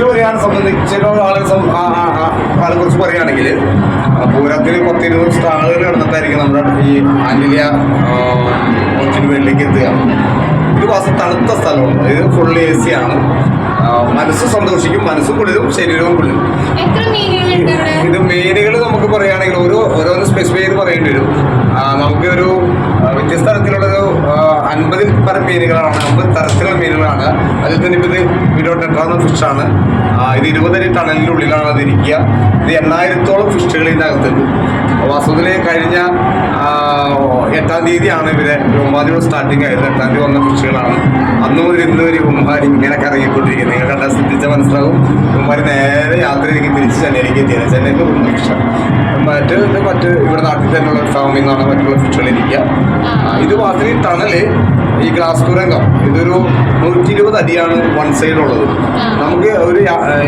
പൂരത്തിൽ സംബന്ധിച്ച് സംബന്ധിച്ചിട്ടുള്ള ആളെ കുറിച്ച് പറയുകയാണെങ്കിൽ പൂരത്തിൽ പത്തിരുപത് സ്റ്റാളുകൾ നടന്നിട്ടായിരിക്കും നമ്മുടെ ഈ ആന്റിലിയ വേണ്ടിക്ക് എത്തുക. ഒരു മാസം തണുത്ത സ്ഥലമാണ് ഇത് ഫുൾ എ സി ആണ് മനസ്സ് സന്തോഷിക്കും. മനസ്സും കുളിരും ശരീരവും കുളിരും. ഇത് മീനുകൾ നമുക്ക് പറയുകയാണെങ്കിൽ ഓരോ ഓരോന്ന് സ്പെസിഫൈ ചെയ്ത് പറയേണ്ടി വരും ആ, നമുക്ക് ഒരു ആ, വ്യത്യസ്ത തരത്തിലുള്ളൊരു അൻപതിൽ പരം മീനുകളാണ് അമ്പത് തരത്തിലുള്ള മീനുകളാണ്. അതിൽ തന്നെ ഇത് വീഡിയോ ടെട്രാന്ന ഫിഷാണ് ഇത് ഇരുപതടി ടണലിന്റെ ഉള്ളിലാണ് അത് ഇരിക്കുക ഇത് എണ്ണായിരത്തോളം ഫിഷുകൾ ഇതിനകത്തുണ്ട്. വാസ്തുവിലെ കഴിഞ്ഞ എട്ടാം തീയതിയാണ് ഇവരെ സ്റ്റാർട്ടിംഗ് സ്റ്റാർട്ടിങ് ആയത്. എട്ടാം തീയതി വന്ന ഫിഷുകളാണ് അന്ന് മുതൽ ഇന്ന് ഒരു ഉമ്മാരി ഇങ്ങനെ കറങ്ങിക്കൊണ്ടിരിക്കുന്നത് നിങ്ങൾ കണ്ടാൽ ശ്രദ്ധിച്ചാൽ മനസ്സിലാവും. ഉമ്മാരി നേരെ യാത്രയിലേക്ക് തിരിച്ച് ചെന്നൈയിലേക്ക് എത്തിയത്. ചെന്നൈക്ക് ഉമ്മ ഫിഷ് ഇത് മറ്റ് ഇവിടെ നാട്ടിൽ തന്നെയുള്ള ഫാമിൽ നിന്നാണ് മറ്റുള്ള ഫിഷുകളിരിക്കുക ഇത് വാസ്തവത്തിൽ ടണൽ ഈ ഗ്ലാസ് തുരങ്കം. ഇതൊരു നൂറ്റി ഇരുപത് അടിയാണ് വൺ സൈഡ് ഉള്ളത്. നമുക്ക് ഒരു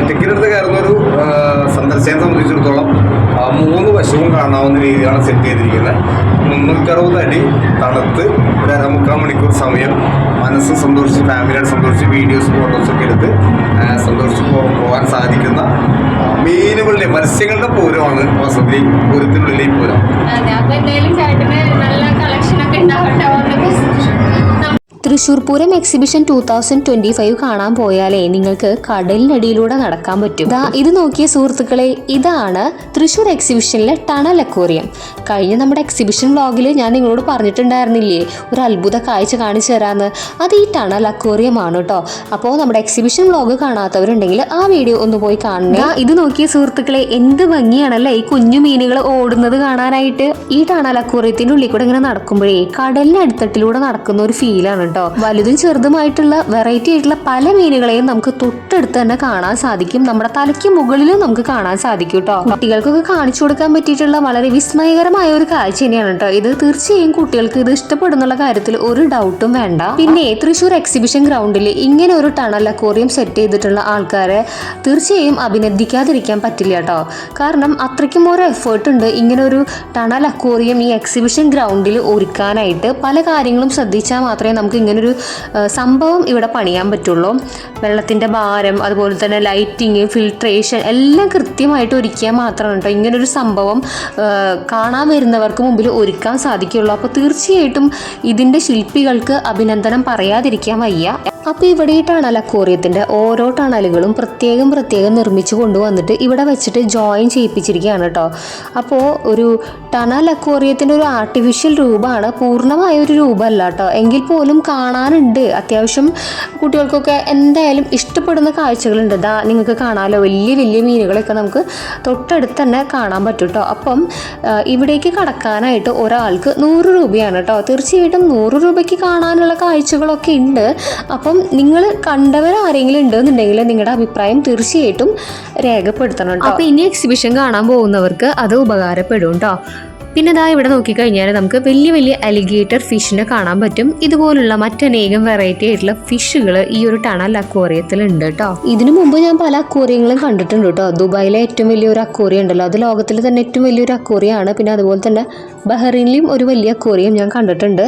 ടിക്കറ്റ് കയറുന്ന ഒരു സന്ദർശനം സന്ദർശകനെ സംബന്ധിച്ചിടത്തോളം മൂന്ന് വശവും കാണാവുന്ന രീതിയിലാണ് സെറ്റ് ചെയ്തിരിക്കുന്നത്. മുന്നൂറ്ററുപത് അടി തണുത്ത് ഒരു അരമുക്കാൽ മണിക്കൂർ സമയം മനസ്സ് സന്തോഷിച്ച് ഫാമിലിയായിട്ട് സന്തോഷിച്ച് വീഡിയോസ് ഫോട്ടോസൊക്കെ എടുത്ത് സന്തോഷിച്ച് പോകാൻ സാധിക്കുന്ന മീനുകളുടെ മത്സ്യങ്ങളുടെ പൂരമാണ് വസതി പൂരത്തിനുള്ളിലെ Pooram. Thrissur Pooram exhibition two thousand twenty five കാണാൻ പോയാലേ നിങ്ങൾക്ക് കടലിനടിയിലൂടെ നടക്കാൻ പറ്റും. ദാ ഇത് നോക്കിയ സുഹൃത്തുക്കളെ ഇതാണ് തൃശ്ശൂർ എക്സിബിഷനിലെ ടണൽ അക്വേറിയം കഴിഞ്ഞ നമ്മുടെ എക്സിബിഷൻ വ്ളോഗിൽ ഞാൻ നിങ്ങളോട് പറഞ്ഞിട്ടുണ്ടായിരുന്നില്ലേ ഒരു അത്ഭുത കാഴ്ച കാണിച്ചു തരാമെന്ന് അത് ഈ ടണൽ അക്വേറിയം ആണ് കേട്ടോ അപ്പോൾ നമ്മുടെ എക്സിബിഷൻ വ്ളോഗ് കാണാത്തവരുണ്ടെങ്കിൽ ആ വീഡിയോ ഒന്ന് പോയി കാണുക ഇത് നോക്കിയ സുഹൃത്തുക്കളെ എന്ത് ഭംഗിയാണല്ലേ ഈ കുഞ്ഞു മീനുകൾ ഓടുന്നത് കാണാനായിട്ട്. ഈ ടണൽ അക്വേറിയത്തിന്റെ ഉള്ളിൽ കൂടെ ഇങ്ങനെ നടക്കുമ്പോഴേ കടലിന് അടിത്തട്ടിലൂടെ നടക്കുന്ന ഒരു ഫീലാണ് കേട്ടോ വലുതും ചെറുതുമായിട്ടുള്ള വെറൈറ്റി ആയിട്ടുള്ള പല മീനുകളെയും നമുക്ക് തൊട്ടടുത്ത് തന്നെ കാണാൻ സാധിക്കും. നമ്മുടെ തലയ്ക്ക് മുകളിലും നമുക്ക് കാണാൻ സാധിക്കും കേട്ടോ കുട്ടികൾക്കൊക്കെ കാണിച്ചു കൊടുക്കാൻ പറ്റിയിട്ടുള്ള വളരെ വിസ്മയകരമായ ഒരു കാഴ്ച തന്നെയാണ് കേട്ടോ ഇത് തീർച്ചയായും കുട്ടികൾക്ക് ഇത് ഇഷ്ടപ്പെടുന്നുള്ള കാര്യത്തിൽ ഒരു ഡൗട്ടും വേണ്ട. പിന്നെ തൃശ്ശൂർ എക്സിബിഷൻ ഗ്രൗണ്ടിൽ ഇങ്ങനെ ഒരു ടണൽ അക്വോറിയം സെറ്റ് ചെയ്തിട്ടുള്ള ആൾക്കാരെ തീർച്ചയായും അഭിനന്ദിക്കാതിരിക്കാൻ പറ്റില്ല കേട്ടോ കാരണം അത്രയ്ക്കും ഒരു എഫേർട്ട് ഉണ്ട്. ഇങ്ങനെ ഒരു ടണൽ അക്വോറിയം ഈ എക്സിബിഷൻ ഗ്രൗണ്ടിൽ ഒരുക്കാനായിട്ട് പല കാര്യങ്ങളും ശ്രദ്ധിച്ചാൽ മാത്രമേ നമുക്ക് ഇങ്ങനൊരു ആ, സംഭവം ഇവിടെ പണിയാൻ പറ്റുള്ളൂ. വെള്ളത്തിന്റെ ഭാരം അതുപോലെ തന്നെ ലൈറ്റിങ് ഫിൽട്രേഷൻ എല്ലാം കൃത്യമായിട്ട് ഒരുക്കിയാൽ മാത്രമാണ് കേട്ടോ ഇങ്ങനൊരു സംഭവം കാണാൻ വരുന്നവർക്ക് മുമ്പിൽ ഒരുക്കാൻ സാധിക്കുള്ളൂ അപ്പോൾ തീർച്ചയായിട്ടും ഇതിന്റെ ശില്പികൾക്ക് അഭിനന്ദനം പറയാതിരിക്കാൻ വയ്യ. അപ്പോൾ ഇവിടെ ഈ ടണൽ അക്വോറിയത്തിന്റെ ഓരോ ടണലുകളും പ്രത്യേകം പ്രത്യേകം നിർമ്മിച്ചു കൊണ്ടുവന്നിട്ട് ഇവിടെ വെച്ചിട്ട് ജോയിൻ ചെയ്യിപ്പിച്ചിരിക്കുകയാണ് കേട്ടോ. അപ്പോൾ ഒരു ടണൽ അക്വോറിയത്തിന്റെ ഒരു ആർട്ടിഫിഷ്യൽ രൂപമാണ് പൂർണമായ ഒരു രൂപമല്ല കേട്ടോ. എങ്കിൽ പോലും കാണാനുണ്ട്. അത്യാവശ്യം കുട്ടികൾക്കൊക്കെ എന്തായാലും ഇഷ്ടപ്പെടുന്ന കാഴ്ചകളുണ്ട്. ദാ നിങ്ങൾക്ക് കാണാമല്ലോ വലിയ വലിയ മീനുകളൊക്കെ നമുക്ക് തൊട്ടടുത്ത് തന്നെ കാണാൻ പറ്റും കേട്ടോ. അപ്പം ഇവിടേക്ക് കടക്കാനായിട്ട് ഒരാൾക്ക് നൂറ് രൂപയാണ് കേട്ടോ. തീർച്ചയായിട്ടും നൂറ് രൂപയ്ക്ക് കാണാനുള്ള കാഴ്ചകളൊക്കെ ഉണ്ട്. അപ്പം നിങ്ങൾ കണ്ടവർ ആരെങ്കിലും ഉണ്ടെന്നുണ്ടെങ്കിൽ നിങ്ങളുടെ അഭിപ്രായം തീർച്ചയായിട്ടും രേഖപ്പെടുത്തണം കേട്ടോ. അപ്പം ഇനി എക്സിബിഷൻ കാണാൻ പോകുന്നവർക്ക് അത് ഉപകാരപ്പെടും കേട്ടോ. പിന്നെ ഇതാ ഇവിടെ നോക്കിക്കഴിഞ്ഞാൽ നമുക്ക് വലിയ വലിയ അലിഗേറ്റർ ഫിഷിനെ കാണാൻ പറ്റും. ഇതുപോലുള്ള മറ്റനേകം വെറൈറ്റി ആയിട്ടുള്ള ഫിഷുകൾ ഈ ഒരു ടണൽ അക്വേറിയത്തിൽ ഉണ്ട് കേട്ടോ. ഇതിനു മുമ്പ് ഞാൻ പല അക്വേറിയങ്ങളും കണ്ടിട്ടുണ്ട് കേട്ടോ. ദുബായിലെ ഏറ്റവും വലിയൊരു അക്വേറിയം ഉണ്ടല്ലോ. അത് ലോകത്തിൽ തന്നെ ഏറ്റവും വലിയൊരു അക്വേറിയമാണ് പിന്നെ അതുപോലെ തന്നെ ബഹ്റൈനിലും ഒരു വലിയ അക്വേറിയം ഞാൻ കണ്ടിട്ടുണ്ട്.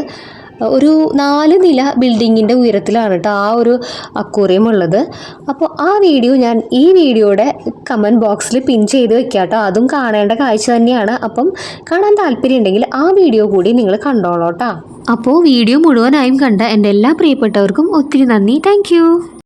ഒരു നാല് നില ബിൽഡിങ്ങിന്റെ ഉയരത്തിലാണ് കേട്ടോ ആ ഒരു അക്വേറിയം ഉള്ളത്. അപ്പോൾ ആ വീഡിയോ ഞാൻ ഈ വീഡിയോയുടെ കമന്റ് ബോക്സിൽ പിൻ ചെയ്ത് വെക്കാം കേട്ടോ അതും കാണേണ്ട കാഴ്ച തന്നെയാണ്. അപ്പം കാണാൻ താല്പര്യം ഉണ്ടെങ്കിൽ ആ വീഡിയോ കൂടി നിങ്ങൾ കണ്ടോളൂ കേട്ടോ അപ്പോൾ വീഡിയോ മുഴുവനായും കണ്ട എന്റെ എല്ലാ പ്രിയപ്പെട്ടവർക്കും ഒത്തിരി നന്ദി. താങ്ക്